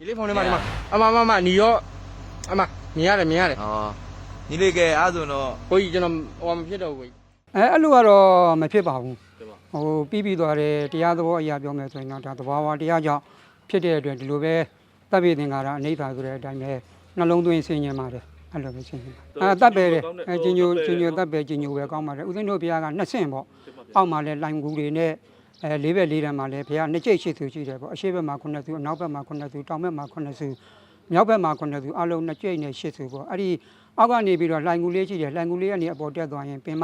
ဒီလေးဖုန်းထဲမှာဒီမှာအမအမအမညီရောအမမြင်ရတယ်မြင်ရတယ် อ๋อညီလေးကဲအားဆိုတော့ ကိုကြီးကျွန်တော်ဟိုမဖြစ်တော့ဘူးကိုကြီး အဲအဲ့လိုကတော့မဖြစ်ပါဘူး ဖြစ်ပါ ဟိုပြီးပြီးသွားတယ်တရားသဘောအရာပြောမယ်ဆိုရင်တော့ဒါသဘာဝတရားကြောင့်ဖြစ်တဲ့အတွက်ဒီလိုပဲတပ်ပြည်သင်္ကာရအနိဋ္ဌာဆိုတဲ့အတိုင်းပဲနှလုံးသွင်းဆင်ញင်ပါတယ်အဲ့လိုပဲဆင်ញင်ပါအဲတပ်ပဲတယ်အဲကျင်ညိုကျင်ညိုတပ်ပဲကျင်ညိုပဲကောင်းပါတယ်ဦးဇင်းတို့ဘုရားကနှစ်ဆင့်ပေါ့အောက်မှာလဲလိုင်ကူတွေနဲ့ အဲလေးဘက်လေးတန်းမှာလဲဘုရားနှစ်ကျိတ်ရှိသူရှိတယ်ပေါ့အရှိဘက်မှာခုနှစ်သူအနောက်ဘက်မှာခုနှစ်သူတောင်ဘက်မှာခုနှစ်သူမြောက်ဘက်မှာခုနှစ်သူအလုံးနှစ်ကျိတ်နဲ့ရှစ်သူပေါ့အဲ့ဒီအောက်ကနေပြီးတော့လိုင်ကူလေးရှိတယ်လိုင်ကူလေးကနေအပေါ်တက်သွားရင်ပင်မ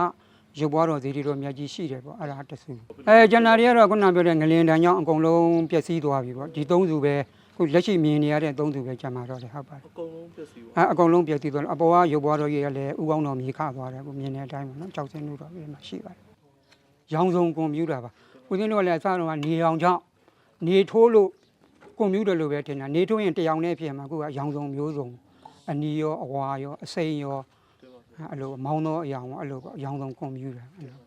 ရုပ်ပွားတော်ဇီတိတော်မြတ်ကြီးရှိတယ်ပေါ့အဲ့ဒါတဆူအဲဂျန်နာတွေကတော့ခုနပြောတဲ့ငလင်တန်ကြောင့်အကုန်လုံးပျက်စီးသွားပြီပေါ့ဒီသုံးစုပဲခုလက်ရှိမြင်နေရတဲ့သုံးစုပဲကျန်มาတော့တယ်ဟုတ်ပါတယ်အကုန်လုံးပြည့်စုံအဲအကုန်လုံးပျက်စီးသွားတယ်အပေါ်ကရုပ်ပွားတော်ကြီးကလည်းဥကောင်းတော်မြေခသွားတယ်ခုမြင်တဲ့အတိုင်းပေါ့နော်ကြောက်စင်းလို့တော့ဒီမှာရှိပါတယ်ရောင်စုံကွန်ပျူတာပါ ဦးဇင်းတို့ကလည်းအစတော့ကနေအောင်ကြောင့်နေထိုးလို့ကွန်ပျူတာလို့ပဲထင်တာနေထိုးရင်တယောင်နဲ့ဖြစ်မှာခုကရောင်စုံမျိုးစုံအနီရောအဝါရောအစိမ်းရောအဲ့လိုမောင်းသောအရာကိုအဲ့လိုပေါ့အယောင်ဆုံးကွန်ပျူတာအဲ့လို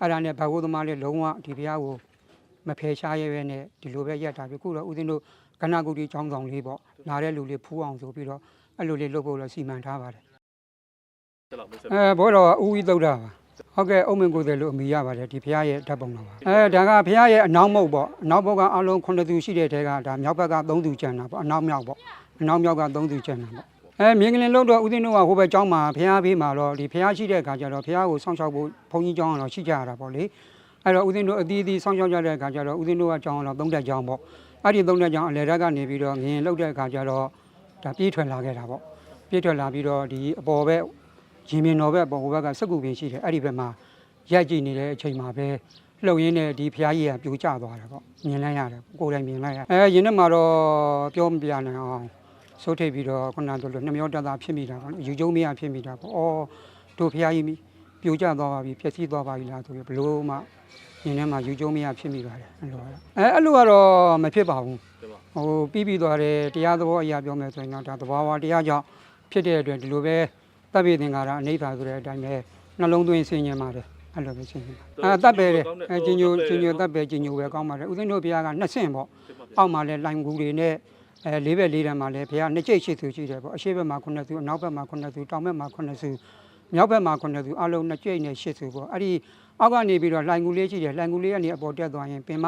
အဲ့ဒါနဲ့ဘဂဝသမားလေးလုံးဝဒီဘုရားကိုမဖယ်ရှားရဲပဲနဲ့ဒီလိုပဲရက်တာပြီခုတော့ဦးဇင်းတို့ကဏ္ဍကုတိចောင်းဆောင်လေးပေါ့လာတဲ့လူလေးဖူးအောင်ဆိုပြီးတော့အဲ့လိုလေးလုပ်ဖို့တော့စီမံထားပါတယ်အဲဘောတော်ဦးဝီသုဒ္ဓပါ ဟုတ်ကဲ့အုံမင်ကိုယ်တယ်လို့အမိရပါတယ်ဒီဘုရားရဲ့ဓာတ်ပုံတော်ပါအဲဒါကဘုရားရဲ့အနောက်မုတ်ပေါ့အနောက်ဘက်ကအလုံး9သူရှိတဲ့တဲကဒါမြောက်ဘက်က3သူကျန်တာပေါ့အနောက်မြောက်ပေါ့အနောက်မြောက်က3သူကျန်တာပေါ့အဲမြင်းကလင်လုံးတော့ဦးသိန်းတို့ကဟိုဘက်ကျောင်းမှာဖះဘေးမှာတော့ဒီဖះရှိတဲ့အခါကျတော့ဖះကိုစောင့်ရှောက်ဖို့ဘုန်းကြီးကျောင်းကတော့ရှိကြရတာပေါ့လေအဲ့တော့ဦးသိန်းတို့အသီးအသီးစောင့်ရှောက်ကြတဲ့အခါကျတော့ဦးသိန်းတို့ကကျောင်းကတော့သုံးတက်ကျောင်းပေါ့အဲ့ဒီသုံးတက်ကျောင်းအလယ်တက်ကနေပြီးတော့ငင်လောက်တဲ့အခါကျတော့ဒါပြေးထွက်လာခဲ့တာပေါ့ပြေးထွက်လာပြီးတော့ဒီအပေါ်ဘက် ရင်မြင်တော်ဘက်အပေါ်ဘက်ကစက်ကူပင်ရှိတယ်အဲ့ဒီဘက်မှာရိုက်ကြည့်နေတဲ့အချိန်မှာပဲလှုပ်ရင်းနဲ့ဒီဖះကြီးကပြိုကျသွားတယ်ပေါ့မြင်လိုက်ရတယ်ကိုယ်တိုင်မြင်လိုက်ရအဲရင်းနဲ့မှာတော့ပြောမပြနိုင်အောင်စိုးထိပ်ပြီးတော့ခုနကတို့လိုနှမျောတသားဖြစ်မိတာပေါ့နော်ယူကျုံမရဖြစ်မိတာပေါ့အော်တို့ဖះကြီးမိပြိုကျသွားပါပြီပျက်စီးသွားပါပြီလားဆိုပြီးဘလို့မှညင်းထဲမှာယူကျုံမရဖြစ်မိပါတယ်အဲ့လိုကတော့အဲအဲ့လိုကတော့မဖြစ်ပါဘူးဟိုပြီးပြီးသွားတယ်တရားသဘောအရာပြောမယ်ဆိုရင်တော့ဒါသဘာဝတရားကြောင့်ဖြစ်တဲ့အတွက်ဒီလိုပဲ တပ်ပြည်သင်္ကာရအနိဋ္ဌာဆိုတဲ့အတိုင်းပဲနှလုံးသွင်းဆင်ញင်ပါတယ်အဲ့လိုပဲဆင်ញင်ပါအဲတပ်ပဲတယ်အဲကျင်ညိုကျင်ညိုတပ်ပဲကျင်ညိုပဲကောင်းပါတယ်ဦးဇင်းတို့ဘုရားကနှစ်ဆင့်ပေါ့အောက်မှာလဲလိုင်ကူတွေနဲ့အဲလေးဘက်လေးတန်းမှာလဲဘုရားနှစ်ကျိတ်ရှိသူရှိတယ်ပေါ့အရှိဘက်မှာခုနှစ်သူအနောက်ဘက်မှာခုနှစ်သူတောင်ဘက်မှာခုနှစ်သူမြောက်ဘက်မှာခုနှစ်သူအလုံးနှစ်ကျိတ်နဲ့ရှစ်သူပေါ့အဲ့ဒီအောက်ကနေပြီးတော့လိုင်ကူလေးရှိတယ်လိုင်ကူလေးကနေအပေါ်တက်သွားရင်ပင်မ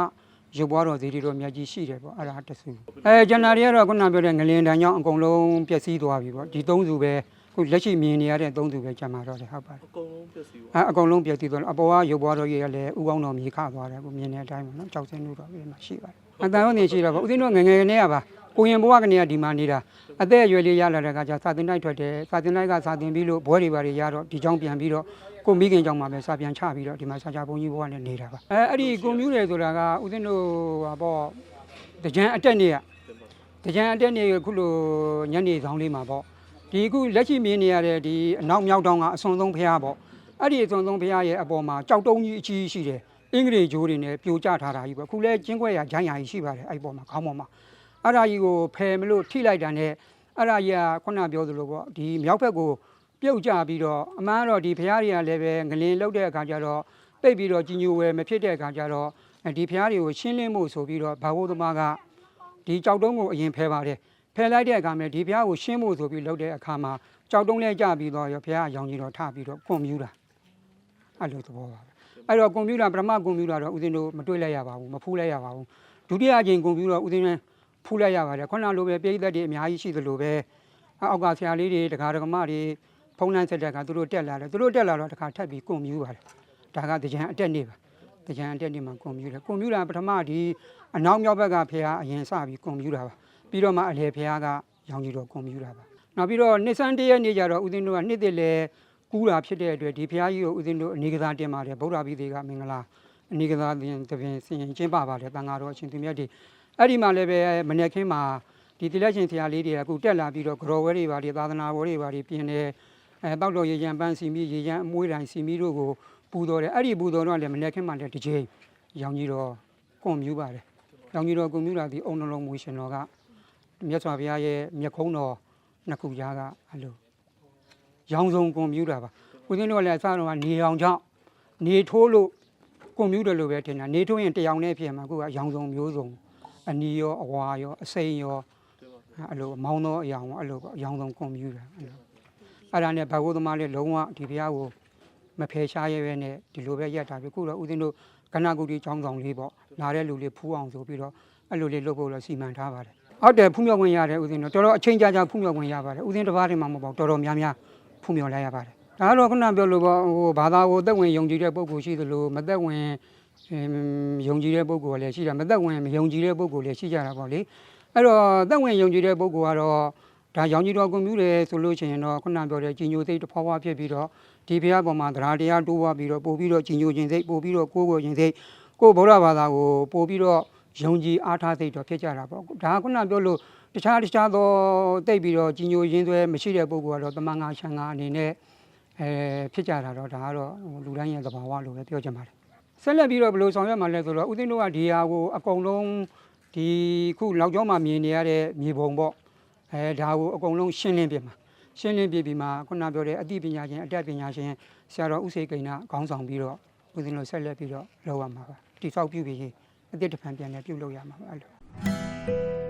ရုပ်ပွားတော်ဇီတိတော်မြတ်ကြီးရှိတယ်ပေါ့အဲ့ဒါတဆူအဲဂျန်နာတွေကတော့ခုနပြောတဲ့ငလင်တန်ကြောင့်အကုန်လုံးပျက်စီးသွားပြီပေါ့ဒီသုံးစုပဲ ခုလက်ရှိမြင်နေရတဲ့သုံးစုပဲကျန်มาတော့တယ်ဟုတ်ပါတယ်အကုန်လုံးပြည့်စုံအဲအကုန်လုံးပြည့်စည်သွားတယ်အပေါ်ကရုပ်ပွားတော်ကြီးကလည်းဥကောင်းတော်မြေခသွားတယ်ကိုမြင်တဲ့အတိုင်းပေါ့နော်ကြောက်စင်းလို့တော့ဒီမှာရှိပါတယ်အတန်ရုံနေရှိတော့ပေါ့ဦးသိန်းတို့ငယ်ငယ်နဲ့ကပါကိုရင်ဘဝကနေကဒီမှာနေတာအသက်အရွယ်လေးရလာတဲ့အခါကျစာတင်လိုက်ထွက်တယ်စာတင်လိုက်ကစာတင်ပြီးလို့ဘွဲတွေပါတွေရတော့ဒီကြောင်းပြန်ပြီးတော့ကိုမိခင်ကြောင့်မှာပဲစာပြန်ချပြီးတော့ဒီမှာစာချဘုန်းကြီးဘဝနဲ့နေတာပါအဲအဲ့ဒီကွန်ပျူတာဆိုတာကဦးသိန်းတို့ဟာပေါ့တကြံအတက်နေရတကြံအတက်နေခုလိုညနေဆောင်လေးမှာပေါ့ ဒီခုလက်ရှိမြင်နေရတဲ့ဒီအနောက်မြောက်တောင်ကအစွန်ဆုံးဖះပေါ့အဲ့ဒီအစုံဆုံးဘုရားရဲ့အပေါ်မှာကြောက်တုံးကြီးအကြီးရှိတယ်အင်္ဂလိပ်ဂျိုးတွေနဲ့ပြိုကျထားတာကြီးပဲအခုလဲကျင်းခွဲရဂျိုင်းရာကြီးရှိပါတယ်အဲ့ဒီပေါ်မှာခေါင်းပေါ်မှာအဲ့ဒါကြီးကိုဖယ်မလို့ထိလိုက်တာနဲ့အဲ့ဒါကြီးကခုနပြောသလိုပေါ့ဒီမြောက်ဘက်ကိုပြုတ်ကျပြီးတော့အမှန်ကတော့ဒီဘုရားတွေကလည်းပဲငလင်လောက်တဲ့အခါကျတော့ပိတ်ပြီးတော့ကြီးညိုဝယ်မဖြစ်တဲ့အခါကျတော့ဒီဘုရားတွေကိုရှင်းလင်းမှုဆိုပြီးတော့ဘာဝသမားကဒီကြောက်တုံးကိုအရင်ဖယ်ပါတယ် ဖယ်လိုက်တဲ့အခါမှာဒီဘုရားကိုရှင်းဖို့ဆိုပြီးလုပ်တဲ့အခါမှာကြောက်တုံးလဲကြပြီးတော့ရောဘုရားအယောင်ကြီးတော့ထပြီးတော့ကွန်ပျူတာအဲ့လိုသဘောပါပဲအဲ့တော့ကွန်ပျူတာပထမကွန်ပျူတာတော့ဦးဇင်းတို့မတွေ့လိုက်ရပါဘူးမဖူးလိုက်ရပါဘူးဒုတိယအချိန်ကွန်ပျူတာဦးဇင်းလည်းဖူးလိုက်ရပါတယ်ခုနလိုပဲပြည်သက်တွေအများကြီးရှိသလိုပဲအောက်ကဆရာလေးတွေတကားတကမတွေဖုန်းလန်းဆက်တဲ့ကသူတို့တက်လာတယ်သူတို့တက်လာတော့တခါထပ်ပြီးကွန်ပျူပါတယ်ဒါကတကြံအတက်နေပါတကြံအတက်နေမှာကွန်ပျူတာကွန်ပျူတာပထမဒီအနောက်မြောက်ဘက်ကဖះအရင်စပြီးကွန်ပျူတာပါ ပြီးတော့မှအလယ်ဖះကရောင်ကြီးတော့ကွန်ပျူတာပါနောက်ပြီးတော့နှစ်ဆန်းတရက်နေ့ကျတော့ဦးဇင်းတို့ကနှစ်တည်းလဲကူးတာဖြစ်တဲ့အတွက်ဒီဘုရားကြီးကိုဦးဇင်းတို့အနေကစားတင်ပါတယ်ဗုဒ္ဓဘိသေကမင်္ဂလာအနေကစားတင်တပင်ဆင်ရင်ကျင်းပပါတယ်တန်ဃာတော်အရှင်သူမြတ်တွေအဲ့ဒီမှာလည်းပဲမနေ့ခင်းမှာဒီတိလက်ရှင်ဆရာလေးတွေကအခုတက်လာပြီးတော့ကြော်ဝဲတွေပါတွေသာသနာဝဲတွေပါတွေပြင်တယ်အဲတောက်တော်ရေရန်ပန်းစီမီရေရန်အမွှေးတိုင်းစီမီတို့ကိုပူတော်တယ်အဲ့ဒီပူတော်တော့လည်းမနေ့ခင်းမှာလည်းတစ်ချိန်ရောင်ကြီးတော့ကွန်မြူပါတယ်ရောင်ကြီးတော့ကွန်မြူတာဒီအုံနှလုံးမူရှင်တော်က မြတ်စွာဘုရားရဲ့မြက်ခုံးတော်နှစ်ခုကြားကအဲ့လိုရောင်စုံကွန်ပျူတာပါဦးဇင်းတို့ကလည်းအစတော့ကနေအောင်ကြောင့်နေထိုးလို့ကွန်ပျူတာလို့ပဲထင်တာနေထိုးရင်တယောင်နဲ့ဖြစ်မှာအခုကရောင်စုံမျိုးစုံအနီရောအဝါရောအစိမ်းရောအဲ့လိုမောင်းသောအရာကိုအဲ့လိုပေါ့အယောင်ဆုံးကွန်ပျူတာအဲ့လိုအဲ့ဒါနဲ့ဘဝသမားလေးလုံးဝဒီဘုရားကိုမဖယ်ရှားရဲပဲနဲ့ဒီလိုပဲရက်တာပြီခုတော့ဦးဇင်းတို့ကဏ္ဍကုတီចောင်းဆောင်လေးပေါ့လာတဲ့လူလေးဖူးအောင်ဆိုပြီးတော့အဲ့လိုလေးလုပ်ဖို့တော့စီမံထားပါတယ် ဟုတ်တယ်ဖူးမြော်ဝင်ရတယ်ဦးဇင်းတို့တော်တော်အချိန်ကြာကြာဖူးမြော်ဝင်ရပါတယ်ဦးဇင်းတစ်ပါးတည်းမှမဟုတ်ပါဘူးတော်တော်များများဖူးမြော်လိုက်ရပါတယ်ဒါကတော့ခုနပြောလို့ပေါ့ဟိုဘာသာကိုသက်ဝင်ယုံကြည်တဲ့ပုဂ္ဂိုလ်ရှိသလိုမသက်ဝင်အင်းယုံကြည်တဲ့ပုဂ္ဂိုလ်ကလည်းရှိတာမသက်ဝင်မယုံကြည်တဲ့ပုဂ္ဂိုလ်လည်းရှိကြတာပေါ့လေအဲ့တော့သက်ဝင်ယုံကြည်တဲ့ပုဂ္ဂိုလ်ကတော့ဒါရောင်ကြည်တော်ကွန်ပျူတာဆိုလို့ရှိရင်တော့ခုနပြောတဲ့ကြီးညိုသိတစ်ဖွာဖွာဖြစ်ပြီးတော့ဒီဘုရားပေါ်မှာတရားတရားတိုးပွားပြီးတော့ပို့ပြီးတော့ကြီးညိုခြင်းစိတ်ပို့ပြီးတော့ကိုးကိုယ်ခြင်းစိတ်ကိုယ်ဗုဒ္ဓဘာသာကိုပို့ပြီးတော့ ယုံကြည်အားထားစိတ်တော့ဖြစ်ကြတာပေါ့ဒါကခုနပြောလို့တခြားတခြားသောတိတ်ပြီးတော့ကြီးညိုရင်းသွဲမရှိတဲ့ပုဂ္ဂိုလ်ကတော့တမန်ငါရှန်ငါအနေနဲ့အဲဖြစ်ကြတာတော့ဒါကတော့ဟိုလူတိုင်းရဲ့သဘာဝလို့ပဲပြောချင်ပါတယ်ဆက်လက်ပြီးတော့ဘယ်လိုဆောင်ရွက်မှာလဲဆိုတော့ဦးသိန်းတို့ကဒီဟာကိုအကုန်လုံးဒီခုလောက်ကျောင်းမှာမြင်နေရတဲ့မြေပုံပေါ့အဲဒါကိုအကုန်လုံးရှင်းလင်းပြမှာရှင်းလင်းပြပြီးမှခုနပြောတဲ့အသိပညာရှင်အတတ်ပညာရှင်ဆရာတော်ဥစေကိန်းနာခေါင်းဆောင်ပြီးတော့ဦးသိန်းတို့ဆက်လက်ပြီးတော့လုပ်ရမှာပါတိဆောက်ပြုပြီးရင် အသစ်တစ်ဖန်ပြန်လည်းပြုလုပ်ရမှာပါအဲ့လို